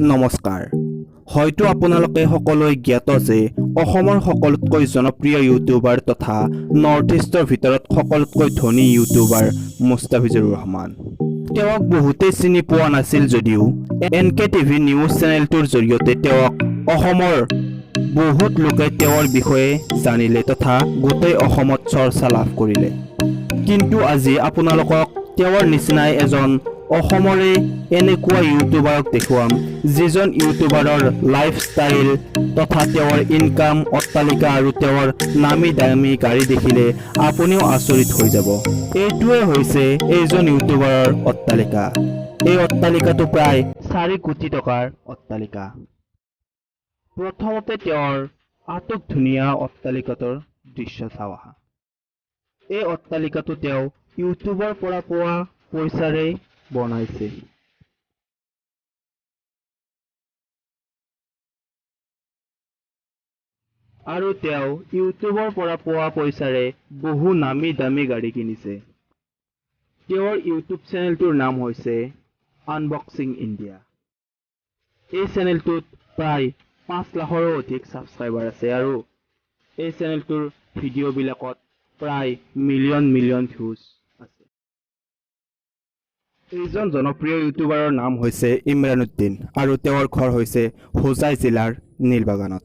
নমস্কাৰ। হয়তো আপোনালোকে সকলোৱে জ্ঞাত যে অসমৰ সকলোতকৈ জনপ্ৰিয় ইউটিউবাৰ তথা নৰ্থ ইষ্টৰ ভিতৰত সকলোতকৈ ধনী ইউটিউবাৰ মুস্তাফিজুৰ ৰহমান। তেওঁক বহুতেই চিনি পোৱা নাছিল যদিও এন কে টিভি নিউজ চেনেলটোৰ জৰিয়তে তেওঁক অসমৰ বহুত লোকে তেওঁৰ বিষয়ে জানিলে তথা গোটেই অসমত চৰ্চা লাভ কৰিলে। কিন্তু আজি আপোনালোকক তেওঁৰ নিচিনাই এজন অসমৰে এনেকুৱা ইউটিউবাৰক দেখুৱাম যিজন ইউটিউবাৰৰ লাইফষ্টাইল তথা তেওঁৰ ইনকাম অট্টালিকা আৰু তেওঁৰ নামী দামী গাড়ী দেখিলে আপুনিও আচৰিত হৈ যাব। এইটোৱে হৈছে এইজন ইউটিউবাৰৰ অট্টালিকা। এই অট্টালিকাটো প্ৰায় চাৰি কোটি টকাৰ অট্টালিকা। প্ৰথমতে তেওঁৰ আটক ধুনীয়া অট্টালিকাটোৰ দৃশ্য চাওঁ এই অট্টালিকাটো তেওঁ ইউটিউবৰ পৰা পোৱা পইচাৰে বনাইছে। আৰু তেওঁ ইউটিউবৰ পৰা পোৱা পইচাৰে বহু নামী দামী গাড়ী কিনিছে। তেওঁৰ ইউটিউব চেনেলটোৰ নাম হৈছে আনবক্সিং ইণ্ডিয়া এই চেনেলটোত প্ৰায় পাঁচ লাখৰো অধিক ছাবস্ক্ৰাইবাৰ আছে আৰু এই চেনেলটোৰ ভিডিঅ'বিলাকত প্ৰায় মিলিয়ন মিলিয়ন ভিউজ এইজন জনপ্ৰিয় ইউটিউবাৰৰ নাম হৈছে ইমৰান উদ্দিন আৰু তেওঁৰ ঘৰ হৈছে হোজাই জিলাৰ নীলবাগানত।